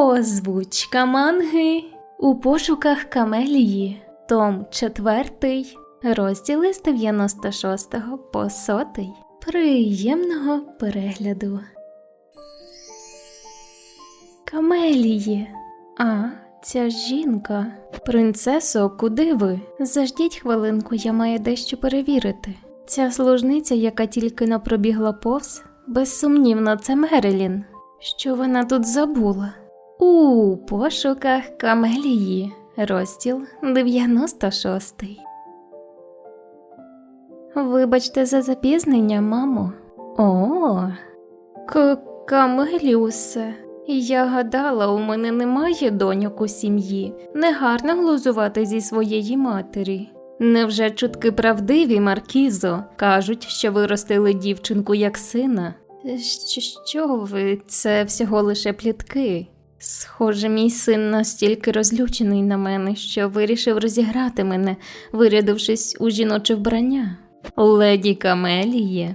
Озвучка манги у пошуках Камелії, Том 4, розділи з 96 по 100. Приємного перегляду. Камелії. А, ця жінка. Принцесо, куди ви? Заждіть хвилинку, я маю дещо перевірити. Ця служниця, яка тільки но пробігла повз, безсумнівно, це Мерилін. Що вона тут забула? У пошуках Камелії, розділ 96. Вибачте за запізнення, мамо. О, К Камеліусе. Я гадала, у мене немає доньок у сім'ї. Негарно глузувати зі своєї матері. Невже чутки правдиві, Маркізо? Кажуть, що виростили дівчинку як сина. Що ви, це всього лише плітки. Схоже, мій син настільки розлючений на мене, що вирішив розіграти мене, вирядившись у жіноче вбрання. Леді Камеліє.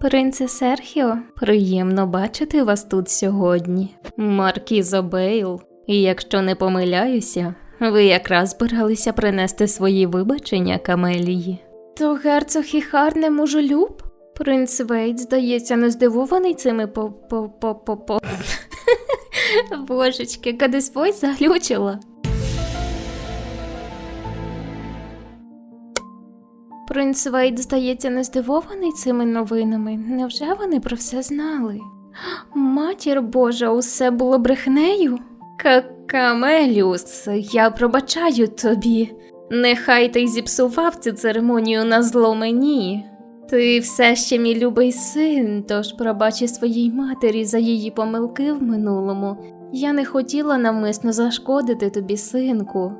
Принце Серхіо, приємно бачити вас тут сьогодні. Маркізо Бейл, і якщо не помиляюся, ви якраз збиралися принести свої вибачення Камелії. То герцог і Харне мужелюб? Принц Вейт, здається, не здивований цими по по по по по Божечки, кадись заглючила. Принц Вейт, здається, не здивований цими новинами. Невже вони про все знали? Матір Божа, усе було брехнею? Какамелюс, я пробачаю тобі. Нехай ти зіпсував цю церемонію на зло мені. Ти все ще мій любий син, тож пробачи своїй матері за її помилки в минулому. Я не хотіла навмисно зашкодити тобі, синку.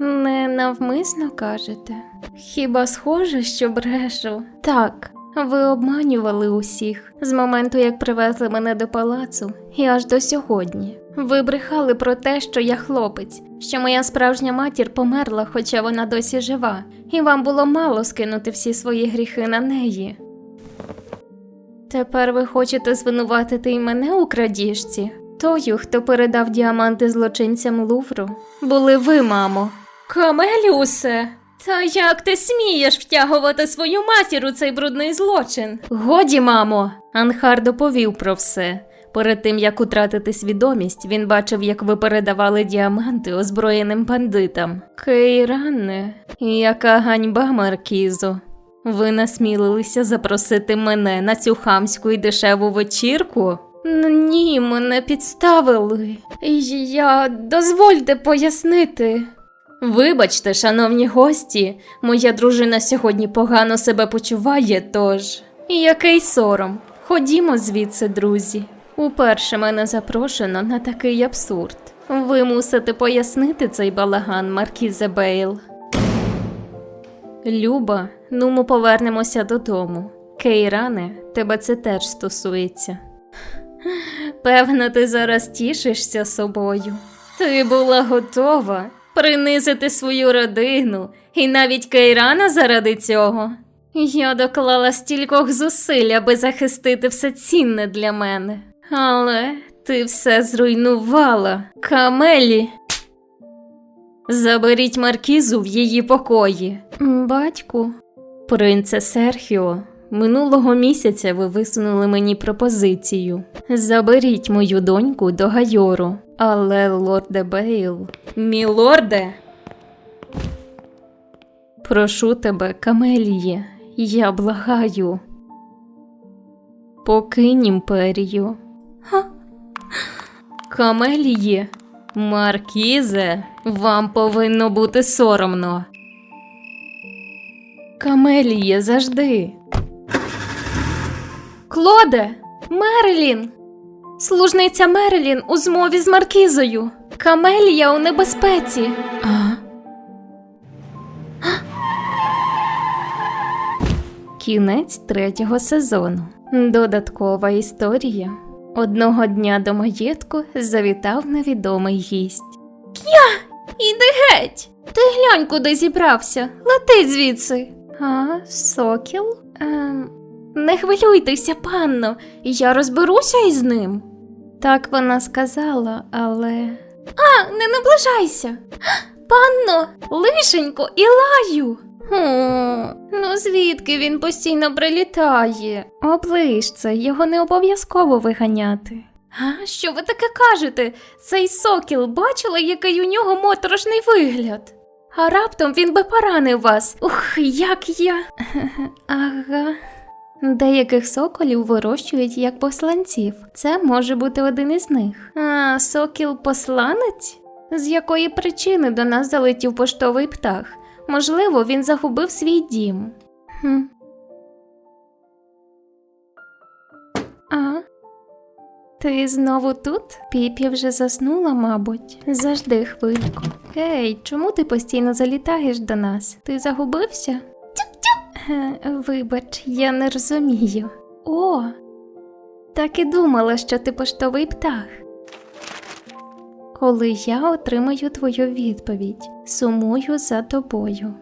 Не навмисно кажете? Хіба схоже, що брешу? Так, ви обманювали усіх з моменту, як привезли мене до палацу, і аж до сьогодні. Ви брехали про те, що я хлопець, що моя справжня матір померла, хоча вона досі жива, і вам було мало скинути всі свої гріхи на неї. Тепер ви хочете звинуватити і мене у крадіжці? Тою, хто передав діаманти злочинцям Лувру, були ви, мамо. Камелюсе, та як ти смієш втягувати свою матір у цей брудний злочин? Годі, мамо. Анхар доповів про все. Перед тим як утратити свідомість, він бачив, як ви передавали діаманти озброєним бандитам. Кейране, яка ганьба, Маркізо. Ви насмілилися запросити мене на цю хамську і дешеву вечірку? Ні, мене підставили. Я дозвольте пояснити. Вибачте, шановні гості, моя дружина сьогодні погано себе почуває, тож. Який сором. Ходімо звідси, друзі. Уперше мене запрошено на такий абсурд. Ви мусите пояснити цей балаган, Маркізе Бейл. Люба, ну ми повернемося додому. Кейране, тебе це теж стосується. Певно, ти зараз тішишся собою. Ти була готова принизити свою родину і навіть Кейрана заради цього. Я доклала стількох зусиль, аби захистити все цінне для мене. Але ти все зруйнувала, Камелі. Заберіть маркізу в її покої. Батьку, принце Серхіо, минулого місяця ви висунули мені пропозицію. Заберіть мою доньку до Гайору. Але, лорде Бейл, мілорде. Прошу тебе, Камеліє, я благаю. Покинь імперію. Ха. Камеліє, Маркізе, вам повинно бути соромно. Камеліє, завжди. Клоде, Мерилін. Служниця Мерилін у змові з Маркізою. Камелія у небезпеці. А? Кінець третього сезону. Додаткова історія. Одного дня до маєтку завітав невідомий гість. Я! Іди геть! Ти глянь, куди зібрався. Лети звідси. А, сокіл? Ем, не хвилюйтеся, панно, я розберуся із ним. Так вона сказала, але. А, не наближайся. Панно, лишенько і лаю. О, ну звідки він постійно прилітає? Оближ це, його не обов'язково виганяти. А що ви таке кажете? Цей сокіл бачила, який у нього моторошний вигляд. А раптом він би поранив вас. Ух, як я. Ага. Деяких соколів вирощують як посланців. Це може бути один із них. А, сокіл посланець? З якої причини до нас залетів поштовий птах? Можливо, він загубив свій дім. Хм. А? Ти знову тут? Піпі вже заснула, мабуть. Зажди хвильку. Гей, чому ти постійно залітаєш до нас? Ти загубився? Тюк-тюк. Е, Вибач, я не розумію. О, так і думала, що ти поштовий птах. Коли я отримаю твою відповідь, сумую за тобою.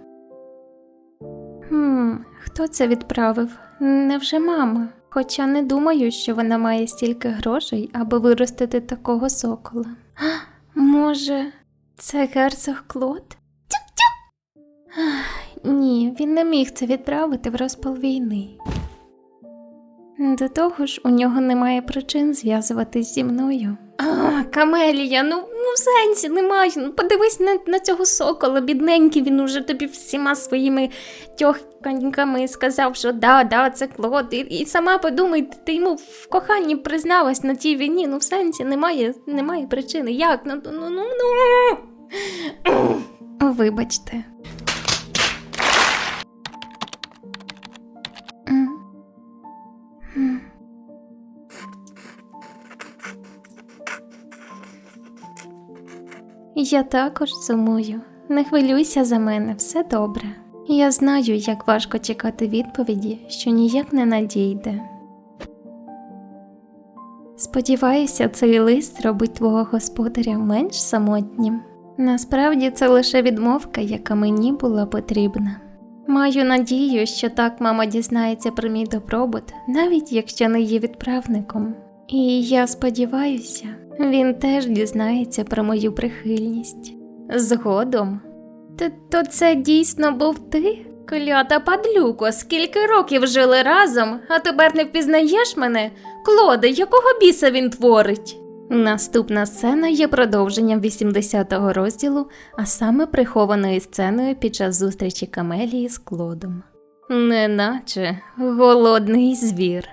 Хм, хто це відправив? Невже мама? Хоча не думаю, що вона має стільки грошей, аби виростити такого сокола. А, може, це герцог Клод? Тюк-тюк! Ах, Ні, він не міг це відправити в розпал війни. До того ж, у нього немає причин зв'язуватись зі мною. А, Камелія, ну, ну в сенсі немає. Ну, подивись на, на цього сокола, бідненький, він уже тобі всіма своїми тьохканьками сказав, що да, да, це Клод. І, і сама подумай, ти йому в коханні призналась на тій війні. Ну, в сенсі немає, немає причини. Як? Ну, ну, ну, ну. Вибачте. Я також сумую. Не хвилюйся за мене, все добре. Я знаю, як важко чекати відповіді, що ніяк не надійде. Сподіваюся, цей лист робить твого господаря менш самотнім. Насправді це лише відмовка, яка мені була потрібна. Маю надію, що так мама дізнається про мій добробут, навіть якщо не є відправником. І я сподіваюся, він теж дізнається про мою прихильність. Згодом. Т- То це дійсно був ти? Клята падлюко, скільки років жили разом, а тепер не впізнаєш мене? Клоде, якого біса він творить? Наступна сцена є продовженням 80-го розділу, а саме прихованою сценою під час зустрічі Камелії з Клодом. Неначе голодний звір.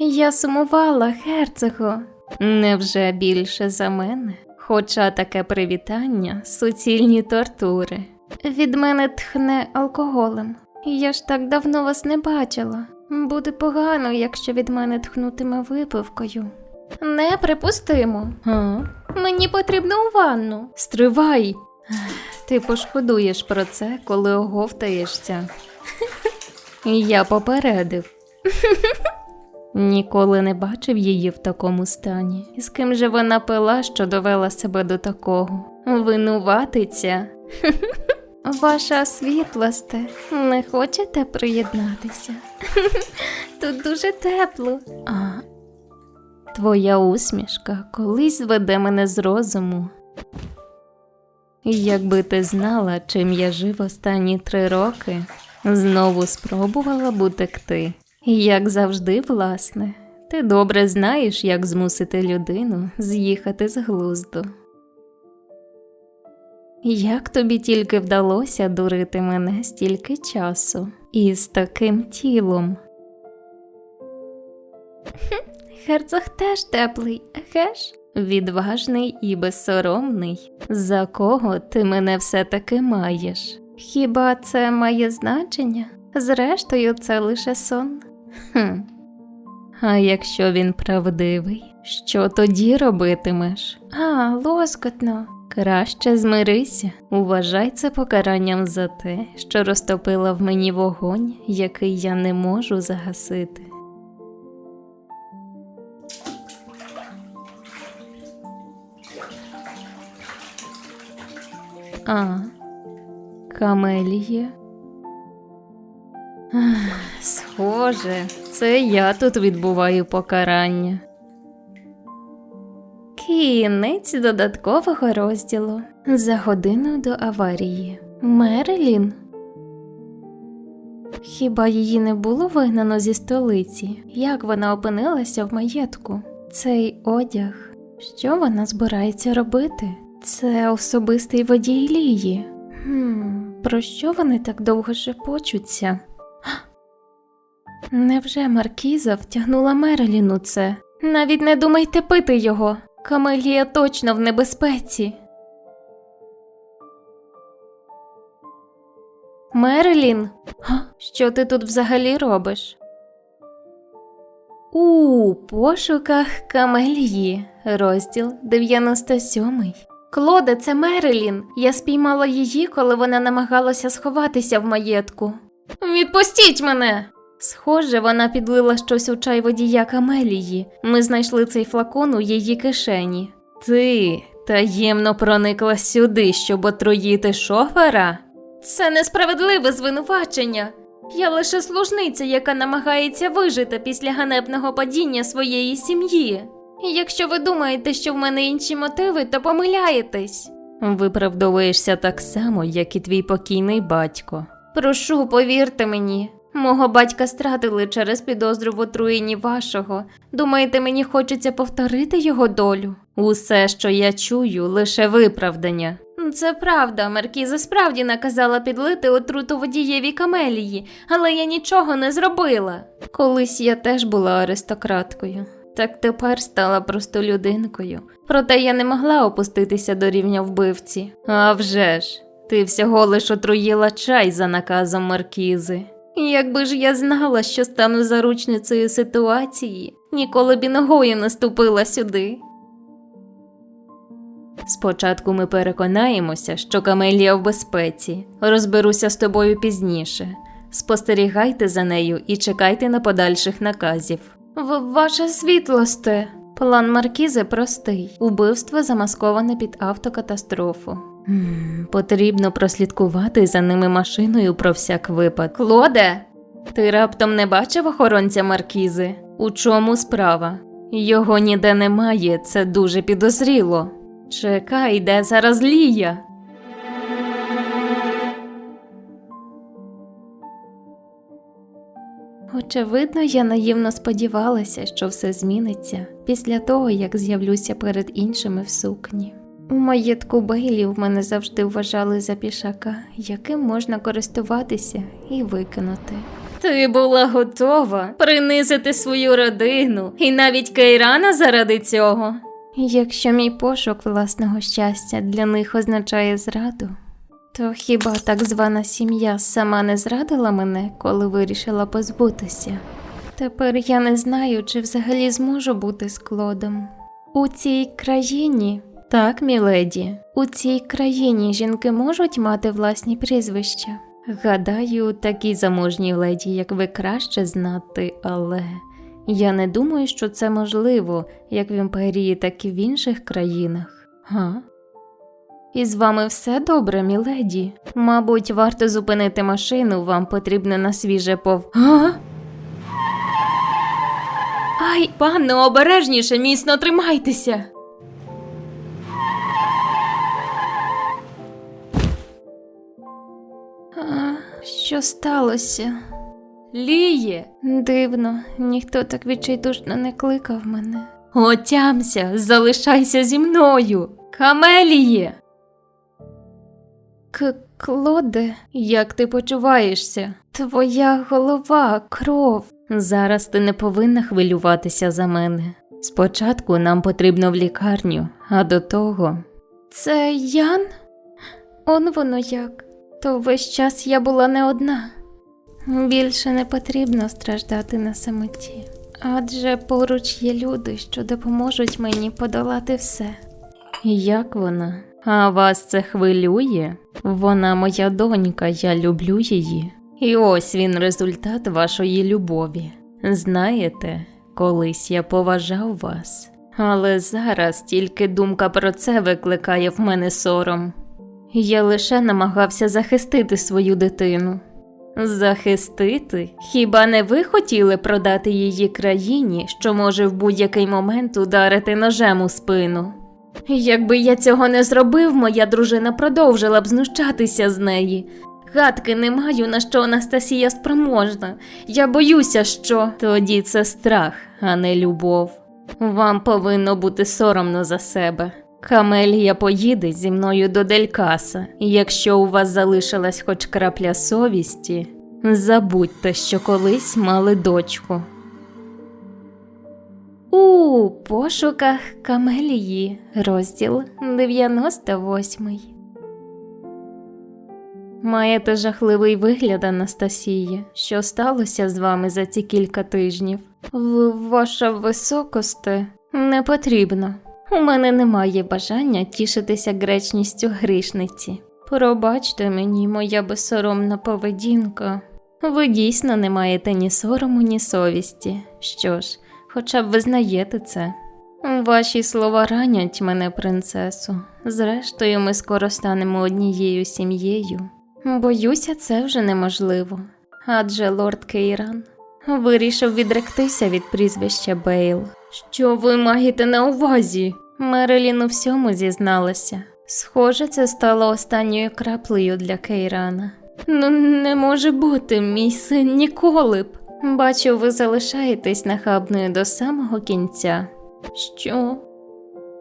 Я сумувала, герцогу. Невже більше за мене? Хоча таке привітання суцільні тортури. Від мене тхне алкоголем. Я ж так давно вас не бачила. Буде погано, якщо від мене тхнутиме випивкою. Неприпустимо. А? Мені потрібно у ванну. Стривай. Ти пошкодуєш про це, коли оговтаєшся. Я попередив. Ніколи не бачив її в такому стані. З ким же вона пила, що довела себе до такого? Винуватиця. Ваша світлосте, не хочете приєднатися? Тут дуже тепло. А твоя усмішка колись зведе мене з розуму. Якби ти знала, чим я жив останні три роки, знову спробувала б утекти. Як завжди, власне, ти добре знаєш, як змусити людину з'їхати з глузду. Як тобі тільки вдалося дурити мене стільки часу і з таким тілом? Герцог теж теплий, геш? Відважний і безсоромний. За кого ти мене все-таки маєш? Хіба це має значення? Зрештою, це лише сон. Хм. А якщо він правдивий, що тоді робитимеш? А, лоскотно. Краще змирися, уважай це покаранням за те, що розтопила в мені вогонь, який я не можу загасити. А, Камелія. Схоже, Це я тут відбуваю покарання. Кінець додаткового розділу за годину до аварії. Мерилін. Хіба її не було вигнано зі столиці? Як вона опинилася в маєтку? Цей одяг. Що вона збирається робити? Це особистий водій Лії. Хм, про що вони так довго шепочуться? Невже Маркіза втягнула Мерелін у це? Навіть не думайте пити його. Камелія точно в небезпеці. Мерелін, що ти тут взагалі робиш? У пошуках Камелії, розділ 97. Клоде, це Мерелін. Я спіймала її, коли вона намагалася сховатися в маєтку. Відпустіть мене! Схоже, вона підлила щось у чай водія Камелії. Ми знайшли цей флакон у її кишені. Ти таємно проникла сюди, щоб отруїти шофера? Це несправедливе звинувачення. Я лише служниця, яка намагається вижити після ганебного падіння своєї сім'ї. І якщо ви думаєте, що в мене інші мотиви, то помиляєтесь. Виправдовуєшся так само, як і твій покійний батько. Прошу, повірте мені. Мого батька стратили через підозру в отруєнні вашого. Думаєте, мені хочеться повторити його долю? Усе, що я чую, лише виправдання. Це правда, Меркіза справді наказала підлити отруту водієві камелії, але я нічого не зробила. Колись я теж була аристократкою, так тепер стала просто людинкою. Проте я не могла опуститися до рівня вбивці. А вже ж, ти всього лиш отруїла чай за наказом Маркізи. Якби ж я знала, що стану заручницею ситуації, ніколи б і ногою не ступила сюди. Спочатку ми переконаємося, що Камелія в безпеці. Розберуся з тобою пізніше. Спостерігайте за нею і чекайте на подальших наказів. В ваша світлосте. План Маркізи простий: убивство замасковане під автокатастрофу. Потрібно прослідкувати за ними машиною про всяк випад. Клоде, ти раптом не бачив охоронця Маркізи? У чому справа? Його ніде немає, це дуже підозріло. Чекай, де зараз Лія? Очевидно, я наївно сподівалася, що все зміниться після того, як з'явлюся перед іншими в сукні. У маєтку Бейлів мене завжди вважали за пішака, яким можна користуватися і викинути. Ти була готова принизити свою родину і навіть Кейрана заради цього. Якщо мій пошук власного щастя для них означає зраду, то хіба так звана сім'я сама не зрадила мене, коли вирішила позбутися? Тепер я не знаю, чи взагалі зможу бути з Клодом. У цій країні, так, міледі, у цій країні жінки можуть мати власні прізвища. Гадаю, такій заможній леді, як ви краще знати, але я не думаю, що це можливо, як в імперії, так і в інших країнах. Га? І з вами все добре, міледі. Мабуть, варто зупинити машину, вам потрібно на свіже пов. Га? Ай, панно, обережніше, міцно тримайтеся. Що сталося? Ліє. Дивно, ніхто так відчайдушно не кликав мене. Отямся, залишайся зі мною. Камеліє. К Клоде, як ти почуваєшся? Твоя голова, кров. Зараз ти не повинна хвилюватися за мене. Спочатку нам потрібно в лікарню, а до того. Це Ян? Он воно як. То весь час я була не одна. Більше не потрібно страждати на самоті, адже поруч є люди, що допоможуть мені подолати все. Як вона? А вас це хвилює? Вона моя донька, я люблю її. І ось він результат вашої любові. Знаєте, колись я поважав вас, але зараз тільки думка про це викликає в мене сором. Я лише намагався захистити свою дитину. Захистити? Хіба не ви хотіли продати її країні, що може в будь-який момент ударити ножем у спину? Якби я цього не зробив, моя дружина продовжила б знущатися з неї. Гадки не маю, на що Анастасія спроможна. Я боюся, що тоді це страх, а не любов. Вам повинно бути соромно за себе. Камелія поїде зі мною до Делькаса, якщо у вас залишилась хоч крапля совісті, забудьте, що колись мали дочку. У пошуках Камелії, розділ 98. Маєте жахливий вигляд, Анастасія. Що сталося з вами за ці кілька тижнів? В ваша високосте не потрібно. У мене немає бажання тішитися гречністю грішниці. Пробачте мені, моя безсоромна поведінка. Ви дійсно не маєте ні сорому, ні совісті. Що ж, хоча б визнаєте це. Ваші слова ранять мене, принцесу. Зрештою, ми скоро станемо однією сім'єю. Боюся, це вже неможливо. Адже лорд Кейран вирішив відректися від прізвища Бейл. Що ви маєте на увазі? Мерелін у всьому зізналася. Схоже, це стало останньою краплею для Кейрана. Ну, не може бути, мій син ніколи б. Бачу, ви залишаєтесь нахабною до самого кінця. Що?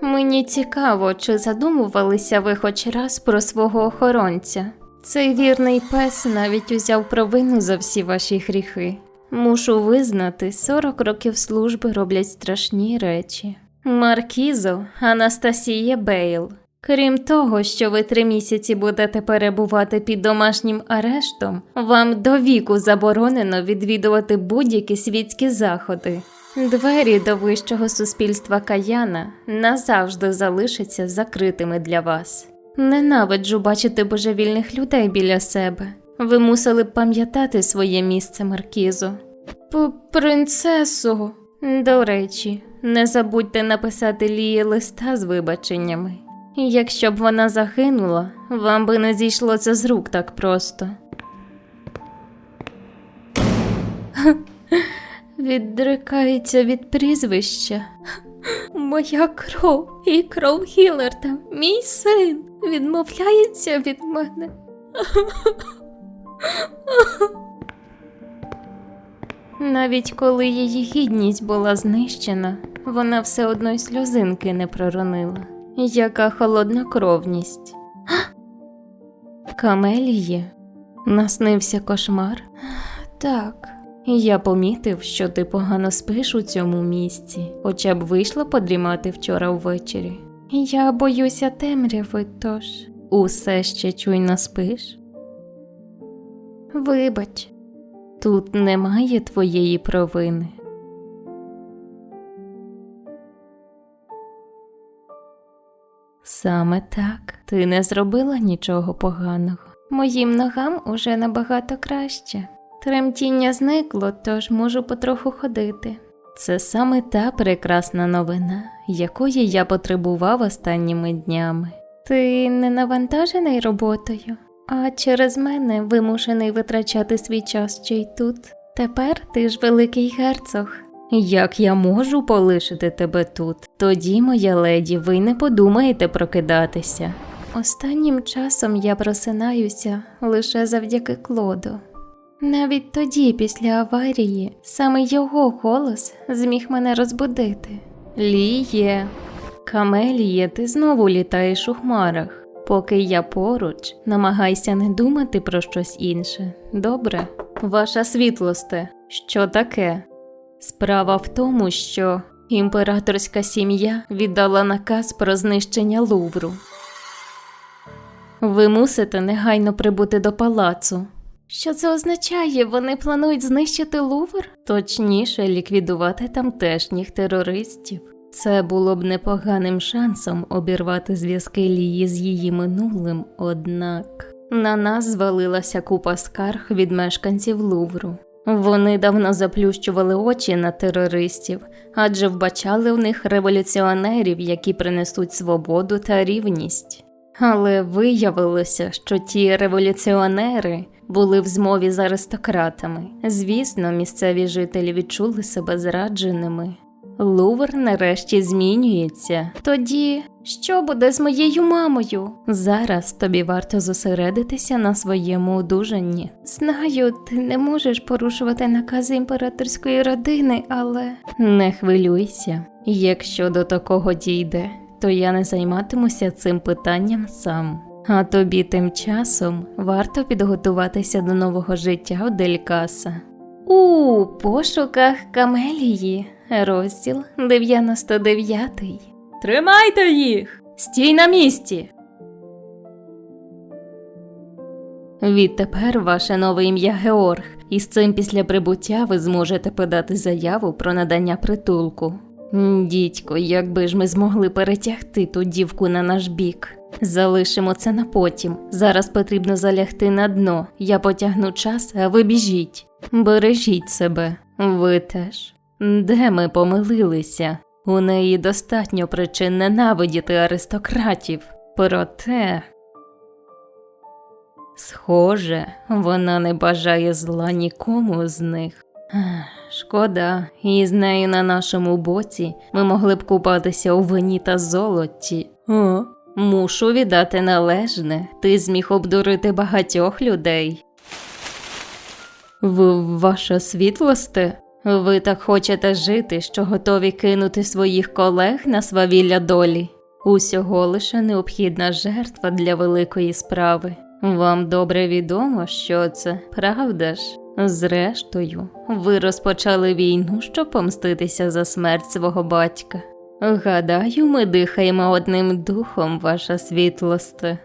Мені цікаво, чи задумувалися ви хоч раз про свого охоронця. Цей вірний пес навіть узяв провину за всі ваші гріхи. Мушу визнати, 40 років служби роблять страшні речі. Маркізо, Анастасія Бейл. Крім того, що ви три місяці будете перебувати під домашнім арештом, вам до віку заборонено відвідувати будь-які світські заходи. Двері до вищого суспільства Каяна назавжди залишаться закритими для вас. Ненавиджу бачити божевільних людей біля себе. Ви мусили пам'ятати своє місце, Маркізо. П принцесо. До речі, не забудьте написати Лії листа з вибаченнями. Якщо б вона загинула, вам би не зійшло це з рук так просто. Відрикається від прізвища. Моя кров і кров Гіларда, мій син, відмовляється від мене. Навіть коли її гідність була знищена, вона все одно й сльозинки не проронила. Яка холоднокровність. Камеліє, наснився кошмар? Так. Я помітив, що ти погано спиш у цьому місці, хоча б вийшла подрімати вчора ввечері. Я боюся темряви, тож усе ще чуйно спиш. Вибач, тут немає твоєї провини. Саме так, ти не зробила нічого поганого. Моїм ногам уже набагато краще. Тремтіння зникло, тож можу потроху ходити. Це саме та прекрасна новина, якої я потребував останніми днями. Ти не навантажений роботою, а через мене вимушений витрачати свій час ще й тут. Тепер ти ж великий герцог. Як я можу полишити тебе тут? Тоді, моя леді, ви не подумаєте прокидатися. Останнім часом я просинаюся лише завдяки Клоду. Навіть тоді, після аварії, саме його голос зміг мене розбудити. Ліє, Камеліє, ти знову літаєш у хмарах. Поки я поруч, намагайся не думати про щось інше. Добре, ваша світлосте, що таке? Справа в тому, що імператорська сім'я віддала наказ про знищення Лувру. Ви мусите негайно прибути до палацу. Що це означає? Вони планують знищити Лувр? Точніше, ліквідувати тамтешніх терористів. Це було б непоганим шансом обірвати зв'язки Лії з її минулим, однак на нас звалилася купа скарг від мешканців Лувру. Вони давно заплющували очі на терористів, адже вбачали в них революціонерів, які принесуть свободу та рівність. Але виявилося, що ті революціонери були в змові з аристократами. Звісно, місцеві жителі відчули себе зрадженими. Лувр нарешті змінюється. Тоді що буде з моєю мамою? Зараз тобі варто зосередитися на своєму одужанні. Знаю, ти не можеш порушувати накази імператорської родини, але не хвилюйся. Якщо до такого дійде, то я не займатимуся цим питанням сам. А тобі тим часом варто підготуватися до нового життя в Делькаса. У пошуках Камелії, розділ 99. Тримайте їх! Стій на місці. Відтепер ваше нове ім'я Георг, і з цим після прибуття ви зможете подати заяву про надання притулку. Дідько, якби ж ми змогли перетягти ту дівку на наш бік. Залишимо це на потім. Зараз потрібно залягти на дно. Я потягну час, а ви біжіть. Бережіть себе, ви теж. Де ми помилилися? У неї достатньо причин ненавидіти аристократів. Проте. Схоже, вона не бажає зла нікому з них. Шкода, і з нею на нашому боці ми могли б купатися у вині та золоті. О, мушу віддати належне, ти зміг обдурити багатьох людей. В ваша світлосте? Ви так хочете жити, що готові кинути своїх колег на свавілля долі. Усього лише необхідна жертва для великої справи. Вам добре відомо, що це, правда ж? Зрештою, ви розпочали війну, щоб помститися за смерть свого батька. Гадаю, ми дихаємо одним духом, ваша світлосте.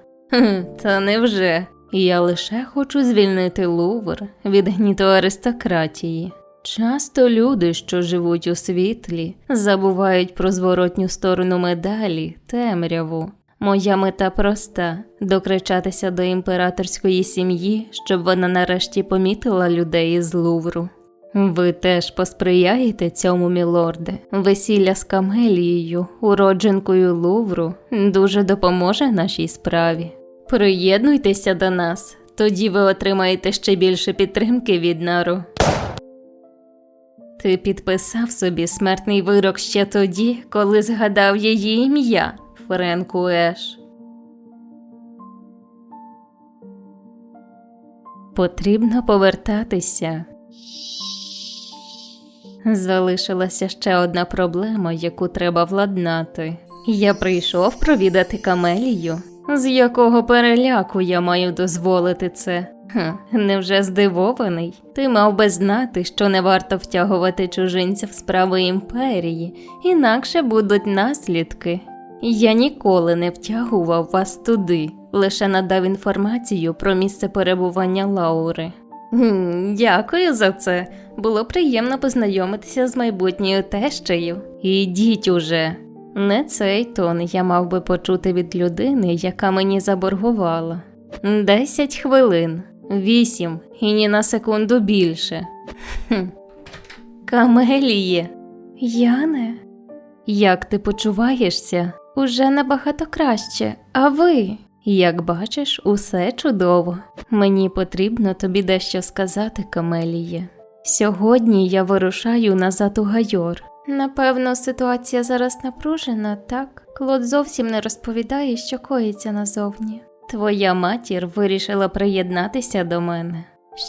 Та невже? Я лише хочу звільнити Лувр від гніту аристократії. Часто люди, що живуть у світлі, забувають про зворотню сторону медалі, темряву. Моя мета проста докричатися до імператорської сім'ї, щоб вона нарешті помітила людей із Лувру. Ви теж посприяєте цьому, мілорде. Весілля з Камелією, уродженкою Лувру, дуже допоможе нашій справі. Приєднуйтеся до нас, тоді ви отримаєте ще більше підтримки від нару. Ти підписав собі смертний вирок ще тоді, коли згадав її ім'я, Френку Еш. Потрібно повертатися. Залишилася ще одна проблема, яку треба владнати. Я прийшов провідати Камелію. З якого переляку я маю дозволити це? Хм, невже здивований? Ти мав би знати, що не варто втягувати чужинця в справи імперії, інакше будуть наслідки. Я ніколи не втягував вас туди, лише надав інформацію про місце перебування Лаури. Дякую за це. Було приємно познайомитися з майбутньою тещею. Ідіть уже. Не цей тон я мав би почути від людини, яка мені заборгувала. Десять хвилин, вісім і ні на секунду більше. Хм. Камеліє. Яне, як ти почуваєшся? Уже набагато краще, а ви? Як бачиш, усе чудово. Мені потрібно тобі дещо сказати, Камеліє. Сьогодні я вирушаю назад у Гайор. Напевно, ситуація зараз напружена, так? Клод зовсім не розповідає, що коїться назовні. Твоя матір вирішила приєднатися до мене.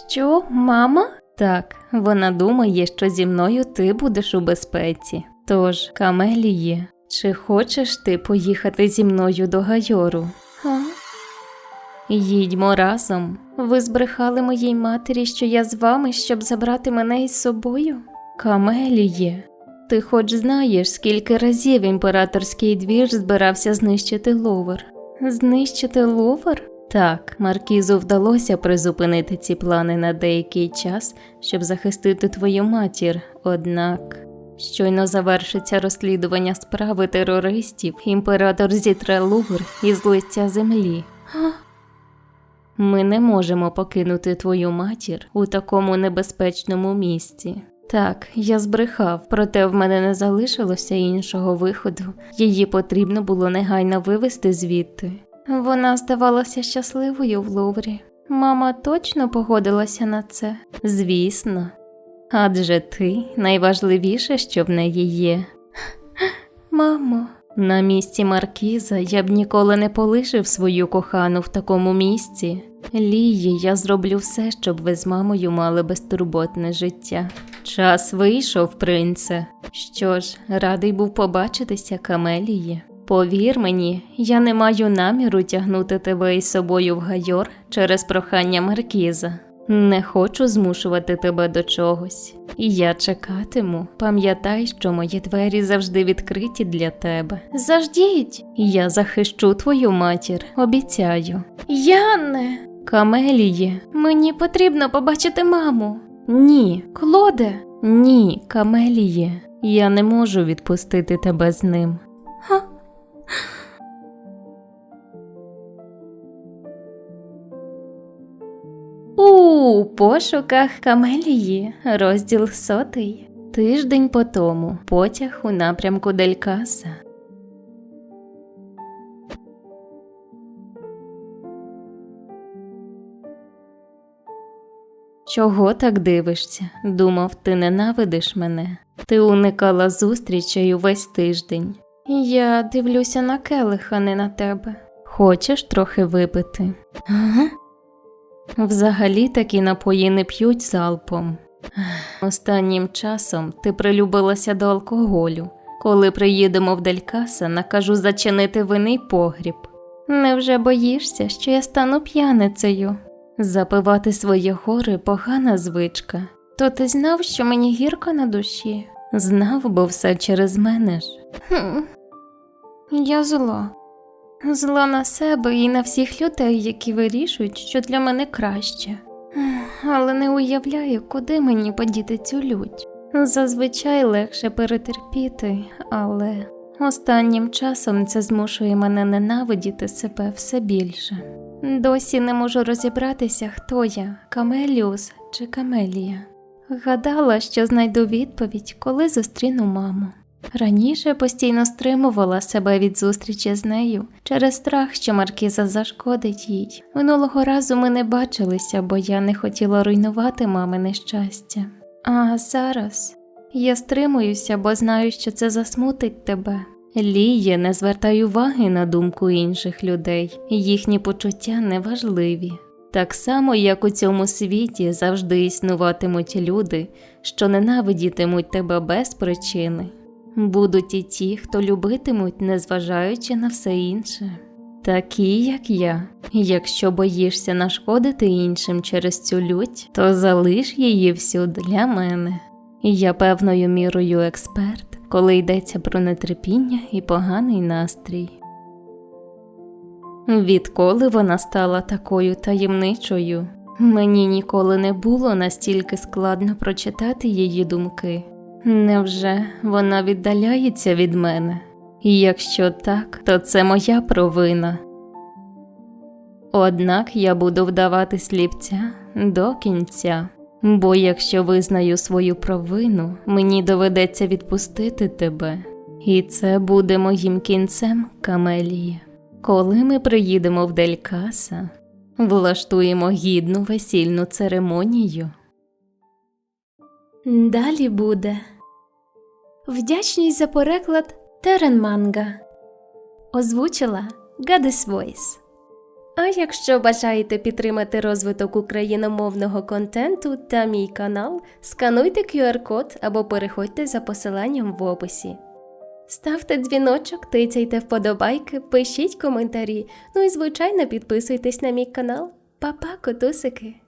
Що, мама? Так, вона думає, що зі мною ти будеш у безпеці. Тож, Камеліє, чи хочеш ти поїхати зі мною до Гайору? А? Їдьмо разом. Ви збрехали моїй матері, що я з вами, щоб забрати мене із собою? Камеліє, ти хоч знаєш, скільки разів імператорський двір збирався знищити Лувр? Знищити Лувр? Так, Маркізу вдалося призупинити ці плани на деякий час, щоб захистити твою матір, однак. Щойно завершиться розслідування справи терористів, імператор зітре Лувр із лиця землі. Ми не можемо покинути твою матір у такому небезпечному місці. Так, я збрехав, проте в мене не залишилося іншого виходу. Її потрібно було негайно вивезти звідти. Вона здавалася щасливою в Луврі. Мама точно погодилася на це? Звісно. Адже ти найважливіше, що в неї є. Мамо, на місці Маркіза я б ніколи не полишив свою кохану в такому місці. Лії, я зроблю все, щоб ви з мамою мали безтурботне життя. Час вийшов, принце. Що ж, радий був побачитися, Камелії. Повір мені, я не маю наміру тягнути тебе із собою в гайор через прохання Маркіза. Не хочу змушувати тебе до чогось. Я чекатиму. Пам'ятай, що мої двері завжди відкриті для тебе. Заждіть, я захищу твою матір, обіцяю. Янне, Камеліє, мені потрібно побачити маму. Ні, Клоде. Ні, Камеліє, я не можу відпустити тебе з ним. Ха. У пошуках Камелії, розділ сотий. Тиждень по тому потяг у напрямку Делькаса. Чого так дивишся? Думав, ти ненавидиш мене. Ти уникала зустрічей увесь тиждень. Я дивлюся на келих, а не на тебе. Хочеш трохи випити? Ага. Взагалі такі напої не п'ють залпом. Останнім часом ти прилюбилася до алкоголю. Коли приїдемо в Делькаса, накажу зачинити винний погріб. Невже боїшся, що я стану п'яницею? Запивати свої гори погана звичка. То ти знав, що мені гірко на душі? Знав, бо все через мене ж. Хм. Я зло. Зла на себе і на всіх людей, які вирішують, що для мене краще. Але не уявляю, куди мені подіти цю лють. Зазвичай легше перетерпіти, але останнім часом це змушує мене ненавидіти себе все більше. Досі не можу розібратися, хто я Камеліус чи Камелія. Гадала, що знайду відповідь, коли зустріну маму. Раніше постійно стримувала себе від зустрічі з нею через страх, що Маркіза зашкодить їй. Минулого разу ми не бачилися, бо я не хотіла руйнувати мамине щастя. А зараз я стримуюся, бо знаю, що це засмутить тебе. Ліє, не звертай уваги на думку інших людей, їхні почуття неважливі. Так само, як у цьому світі завжди існуватимуть люди, що ненавидітимуть тебе без причини. Будуть і ті, хто любитимуть, незважаючи на все інше. Такі, як я, якщо боїшся нашкодити іншим через цю лють, то залиш її всю для мене. Я певною мірою експерт, коли йдеться про нетерпіння і поганий настрій. Відколи вона стала такою таємничою, мені ніколи не було настільки складно прочитати її думки. Невже вона віддаляється від мене? І якщо так, то це моя провина. Однак я буду вдавати сліпця до кінця, бо якщо визнаю свою провину, мені доведеться відпустити тебе, і це буде моїм кінцем, Камелії. Коли ми приїдемо в Делькаса, влаштуємо гідну весільну церемонію. Далі буде. Вдячність за переклад Терен Манга. Озвучила Гадес Voice. А якщо бажаєте підтримати розвиток україномовного контенту та мій канал, скануйте QR-код або переходьте за посиланням в описі. Ставте дзвіночок, тицяйте вподобайки, пишіть коментарі, ну і звичайно підписуйтесь на мій канал. Па-па, котусики!